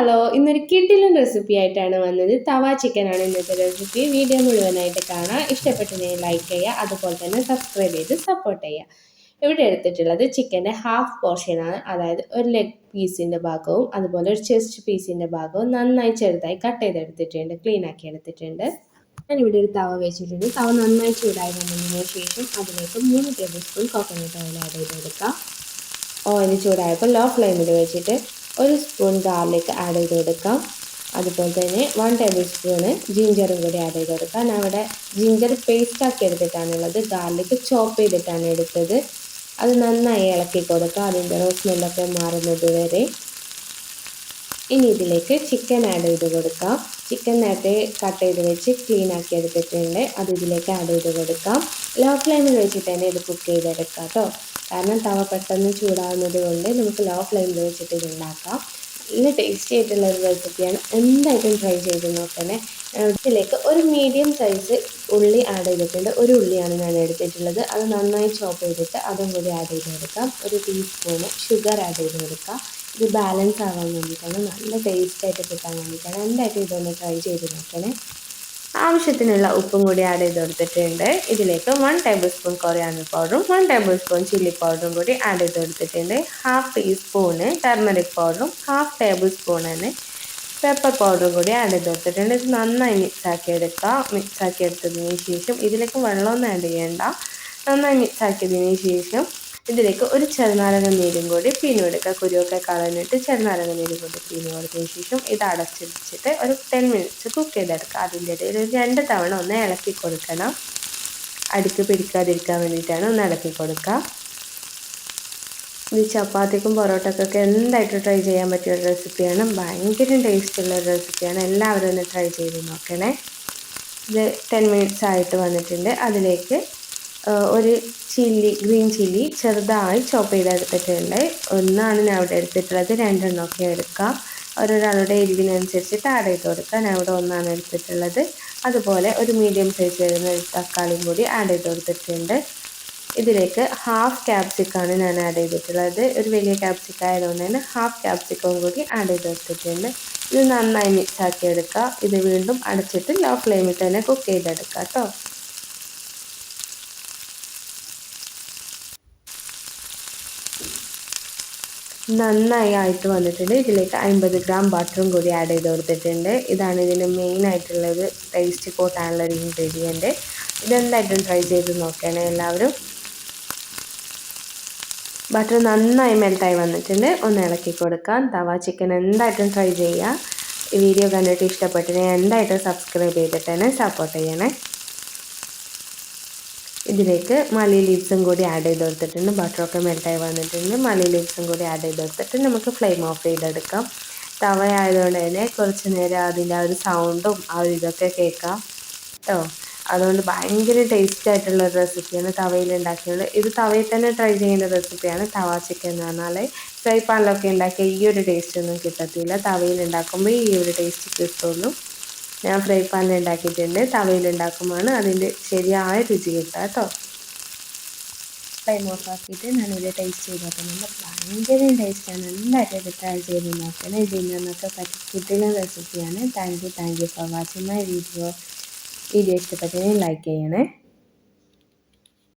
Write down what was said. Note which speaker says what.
Speaker 1: Hello ഇന്നൊരു കിഡിലും recipe ആയിട്ടാണ് വന്നത്. തവ ആണ് ഇന്നത്തെ റെസിപ്പി വീഡിയോ മുഴുവനായിട്ട് കാണാം. ഇഷ്ടപ്പെട്ടെങ്കിൽ ലൈക്ക് ചെയ്യുക. അതുപോലെ തന്നെ സബ്സ്ക്രൈബ് ചെയ്ത് സപ്പോർട്ട് ചെയ്യുക. ഇവിടെ എടുത്തിട്ടുള്ളത് ചിക്കന്റെ ഹാഫ് പോർഷനാണ് അതായത് ഒരു ലെഗ് പീസിന്റെ ഭാഗവും അതുപോലെ ഒരു ചെസ്റ്റ് പീസിന്റെ ഭാഗവും നന്നായി ചെറുതായി കട്ട് ചെയ്തെടുത്തിട്ടുണ്ട്. ക്ലീൻ ആക്കി എടുത്തിട്ടുണ്ട്. ഞാനിവിടെ ഒരു തവ വെച്ചിട്ടുണ്ട്. തവ നന്നായി ചൂടായി വന്നതിന് ശേഷം അതിലേക്ക് മൂന്ന് tablespoon coconut oil add ചെയ്തെടുക്കാം. ഓയിൽ ചൂടായപ്പോൾ ലോ ഫ്ലെയിമിൽ വെച്ചിട്ട് ഒരു സ്പൂൺ ഗാർലിക് ആഡ് ചെയ്ത് കൊടുക്കാം അതുപോലെ തന്നെ വൺ ടേബിൾ സ്പൂണ് ജിഞ്ചറും കൂടി ആഡ് ചെയ്ത് കൊടുക്കാം ഞാൻ ജിഞ്ചർ പേസ്റ്റ് ആക്കി എടുത്തിട്ടാണുള്ളത് ഗാർലിക് ചോപ്പ് ചെയ്തിട്ടാണ് എടുത്തത്. അത് നന്നായി ഇളക്കി കൊടുക്കുക അതിന്റെ സ്മെല്ലൊക്കെ മാറുന്നത് വരെ. ഇനി ഇതിലേക്ക് ചിക്കൻ ആഡ് ചെയ്ത് കൊടുക്കാം. ചിക്കൻ നേരത്തെ കട്ട് ചെയ്ത് വെച്ച് ക്ലീൻ ആക്കി എടുത്തിട്ടുണ്ട്. അത് ഇതിലേക്ക് ആഡ് ചെയ്ത് കൊടുക്കാം. ലോ ഫ്ലെയിമിൽ വെച്ചിട്ട് തന്നെ ഇത് കുക്ക് ചെയ്തെടുക്കാം കേട്ടോ. കാരണം തവ പെട്ടെന്ന് ചൂടാവുന്നത് കൊണ്ട് നമുക്ക് ലോ ഫ്ലെയിമിൽ വെച്ചിട്ട് ഇത് ഉണ്ടാക്കാം. നല്ല ടേസ്റ്റി ആയിട്ടുള്ള ഒരു റെസിപ്പിയാണ് എന്തായിട്ടും ട്രൈ ചെയ്ത് നോക്കണേ. ഇതിലേക്ക് ഒരു മീഡിയം സൈസ് ഉള്ളി ആഡ് ചെയ്തിട്ടുണ്ട്. ഒരു ഉള്ളിയാണ് ഞാൻ എടുത്തിട്ടുള്ളത്. അത് നന്നായി ചോപ്പ് ചെയ്തിട്ട് അതും കൂടി ആഡ് ചെയ്ത് കൊടുക്കാം. ഒരു ടീസ്പൂണ് ഷുഗർ ആഡ് ചെയ്ത് കൊടുക്കാം. ഇത് ബാലൻസ് ആവാൻ വേണ്ടിയിട്ടാണ്. നല്ല ടേസ്റ്റായിട്ട് കിട്ടാൻ വേണ്ടിയിട്ടാണ്. എന്തായിട്ടും ഇതൊന്ന് ട്രൈ ചെയ്ത് നോക്കണേ. ആവശ്യത്തിനുള്ള ഉപ്പും കൂടി ആഡ് ചെയ്ത് കൊടുത്തിട്ടുണ്ട്. ഇതിലേക്ക് വൺ ടേബിൾ സ്പൂൺ കൊറിയാനർ പൗഡറും വൺ ടേബിൾ സ്പൂൺ ചില്ലി പൗഡറും കൂടി ആഡ് ചെയ്ത് കൊടുത്തിട്ടുണ്ട്. ഹാഫ് ടീസ്പൂണ് ടെർമറിക് പൗഡറും ഹാഫ് ടേബിൾ സ്പൂണിന് പെപ്പർ പൗഡറും കൂടി ആഡ് ചെയ്ത് കൊടുത്തിട്ടുണ്ട്. ഇത് നന്നായി മിക്സ് ആക്കി എടുക്കുക. മിക്സ് ആക്കി എടുത്തതിന് ശേഷം ഇതിലേക്ക് വെള്ളമൊന്നും ആഡ് ചെയ്യേണ്ട. നന്നായി മിക്സ് ആക്കിയതിന് ശേഷം ഇതിലേക്ക് ഒരു ചെറുനാരങ്ങ നീരും കൂടി പിഴിഞ്ഞെടുക്കുക കുരുവൊക്കെ കളഞ്ഞിട്ട് ചെറുനാരങ്ങ നീരും കൂടി പിഴിഞ്ഞ് കൊടുത്തതിന് ശേഷം ഇത് അടച്ചിടിച്ചിട്ട് ഒരു ടെൻ മിനിറ്റ്സ് കുക്ക് ചെയ്തെടുക്കുക. അതിന്റെ ഇടയിൽ ഒരു രണ്ട് തവണ ഒന്ന് ഇളക്കി കൊടുക്കണം. അടുക്ക് പിടിക്കാതിരിക്കാൻ വേണ്ടിയിട്ടാണ് ഒന്ന് ഇളക്കി കൊടുക്കുക. ഈ ചപ്പാത്തിക്കും പൊറോട്ടക്കൊക്കെ എന്തായിട്ട് ട്രൈ ചെയ്യാൻ പറ്റിയ ഒരു റെസിപ്പിയാണ് ഭയങ്കര ടേസ്റ്റുള്ള ഒരു റെസിപ്പിയാണ് എല്ലാവരും ഒന്ന് ട്രൈ ചെയ്ത് നോക്കണേ. ഇത് ടെൻ മിനിറ്റ്സ് ആയിട്ട് വന്നിട്ടുണ്ട്. അതിലേക്ക് ഒരു ചില്ലി ഗ്രീൻ ചില്ലി ചെറുതായി ചോപ്പ് ചെയ്തെടുത്തിട്ടുണ്ട്. ഒന്നാണ് ഞാൻ അവിടെ എടുത്തിട്ടുള്ളത് രണ്ടെണ്ണമൊക്കെ എടുക്കാം. ഓരോരാളുടെ എരിവിനനുസരിച്ചിട്ട് ആഡ് ചെയ്ത് കൊടുക്കാം. ഞാൻ ഇവിടെ ഒന്നാണ് എടുത്തിട്ടുള്ളത്. അതുപോലെ ഒരു മീഡിയം സൈസ് വരുന്ന ഒരു തക്കാളിയും കൂടി ആഡ് ചെയ്ത് കൊടുത്തിട്ടുണ്ട്. ഇതിലേക്ക് ഹാഫ് ക്യാപ്സിക്കാണ് ഞാൻ ആഡ് ചെയ്തിട്ടുള്ളത്. ഒരു വലിയ ക്യാപ്സിക്ക ആയതുകൊണ്ട് തന്നെ ഹാഫ് ക്യാപ്സിക്കവും കൂടി ആഡ് ചെയ്ത് കൊടുത്തിട്ടുണ്ട്. ഇത് നന്നായി മിക്സ് ആക്കി എടുക്കുക ഇത് വീണ്ടും അടച്ചിട്ട് ലോ ഫ്ലെയിമിൽ തന്നെ കുക്ക് ചെയ്തെടുക്കുക കേട്ടോ നന്നായി ആയിട്ട് വന്നിട്ടുണ്ട്. ഇതിലേക്ക് അമ്പത് ഗ്രാം ബട്ടറും കൂടി ആഡ് ചെയ്ത് കൊടുത്തിട്ടുണ്ട്. ഇതാണ് ഇതിന്റെ മെയിൻ ആയിട്ടുള്ളൊരു ടേസ്റ്റ് കൂട്ടാനുള്ള ഒരു ഇൻഗ്രീഡിയന്റ് ഇതെന്തായിട്ടും ട്രൈ ചെയ്ത് നോക്കണേ എല്ലാവരും. ബട്ടർ നന്നായി മെൽട്ടായി വന്നിട്ടുണ്ട്. ഒന്ന് ഇളക്കി കൊടുക്കാം. തവ ചിക്കൻ എന്തായിട്ടും ട്രൈ ചെയ്യുക. ഈ വീഡിയോ കണ്ടിട്ട് ഇഷ്ടപ്പെട്ടിനെ എന്തായിട്ടും സബ്സ്ക്രൈബ് ചെയ്തിട്ട് തന്നെ സപ്പോർട്ട് ചെയ്യണേ. ഇതിലേക്ക് മലി ലീവ്സും കൂടി ആഡ് ചെയ്ത് കൊടുത്തിട്ടുണ്ട് ബട്ടറൊക്കെ മെൽട്ടായി വന്നിട്ടുണ്ട്. മലി ലീവ്സും കൂടി ആഡ് ചെയ്ത് കൊടുത്തിട്ട് നമുക്ക് ഫ്ലെയിം ഓഫ് ചെയ്തെടുക്കാം. തവ ആയതുകൊണ്ട് തന്നെ കുറച്ച് നേരം അതിന്റെ ആ ഒരു സൗണ്ടും ആ ഒരു ഇതൊക്കെ കേൾക്കാം. കേട്ടോ അതുകൊണ്ട് ഭയങ്കര ടേസ്റ്റ് ആയിട്ടുള്ള ഒരു റെസിപ്പിയാണ് തവയിൽ ഉണ്ടാക്കിയത്. ഇത് തവയിൽ തന്നെ ട്രൈ ചെയ്യുന്ന റെസിപ്പിയാണ് തവ ചിക്കൻ എന്ന് പറഞ്ഞാൽ ഫ്രൈ പാനിലൊക്കെ ഉണ്ടാക്കിയ ഈ ഒരു ടേസ്റ്റ് ഒന്നും കിട്ടത്തില്ല. തവയിൽ ഉണ്ടാക്കുമ്പോൾ ഈ ഒരു ടേസ്റ്റ് കിട്ടുള്ളൂ. ഞാൻ ഫ്രൈ പാനിൽ ഉണ്ടാക്കിയിട്ടുണ്ട്. തവയിൽ ഉണ്ടാക്കുമ്പോഴാണ് അതിന്റെ ശരിയായ രുചി കിട്ടുക കേട്ടോ. ഫ്ലെയിം ഓഫ് ആക്കിയിട്ട് ഞാനിത് ടേസ്റ്റ് ചെയ്ത് നോക്കുന്നുണ്ട് ഭയങ്കര ടേസ്റ്റാണ് എന്തായിട്ട് ട്രൈ ചെയ്ത് നോക്കണം. ഇതിൽ പറ്റി കിട്ടുന്ന റെസിപ്പിയാണ് thank you thank you for watching my video video ഇഷ്ടപ്പെട്ടെങ്കിൽ ലൈക്ക് ചെയ്യണേ.